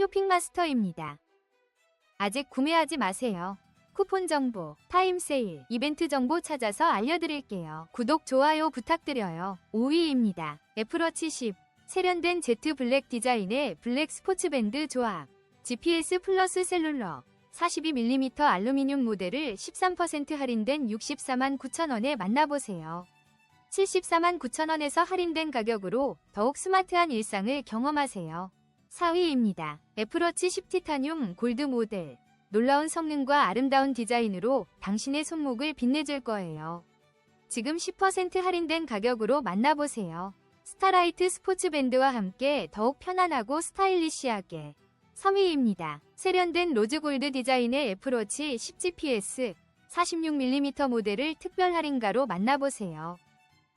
쇼핑마스터입니다. 아직 구매하지 마세요. 쿠폰 정보, 타임 세일, 이벤트 정보 찾아서 알려드릴게요. 구독, 좋아요 부탁드려요. 5위입니다. 애플워치 10. 세련된 제트 블랙 디자인의 블랙 스포츠밴드 조합. GPS 플러스 셀룰러. 42mm 알루미늄 모델을 13% 할인된 64만 9천원에 만나보세요. 74만 9천원에서 할인된 가격으로 더욱 스마트한 일상을 경험하세요. 4위입니다. 애플워치 10 티타늄 골드 모델. 놀라운 성능과 아름다운 디자인으로 당신의 손목을 빛내줄 거예요. 지금 10% 할인된 가격으로 만나보세요. 스타라이트 스포츠밴드와 함께 더욱 편안하고 스타일리시하게. 3위입니다. 세련된 로즈골드 디자인의 애플워치 10 GPS 46mm 모델을 특별 할인가로 만나보세요.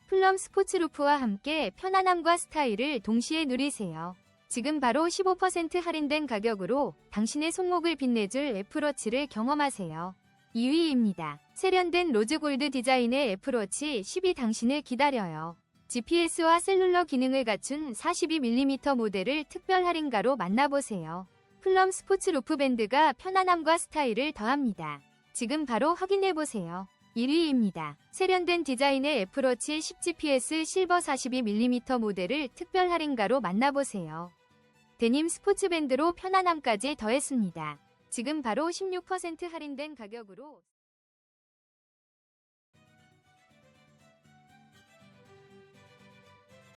플럼 스포츠 루프와 함께 편안함과 스타일을 동시에 누리세요. 지금 바로 15% 할인된 가격으로 당신의 손목을 빛내줄 애플워치를 경험하세요. 2위입니다. 세련된 로즈골드 디자인의 애플워치 10이 당신을 기다려요. GPS와 셀룰러 기능을 갖춘 42mm 모델을 특별 할인가로 만나보세요. 플럼 스포츠 루프 밴드가 편안함과 스타일을 더합니다. 지금 바로 확인해보세요. 1위입니다. 세련된 디자인의 애플워치 10 GPS 실버 42mm 모델을 특별 할인가로 만나보세요. 데님 스포츠밴드로 편안함까지 더했습니다. 지금 바로 16% 할인된 가격으로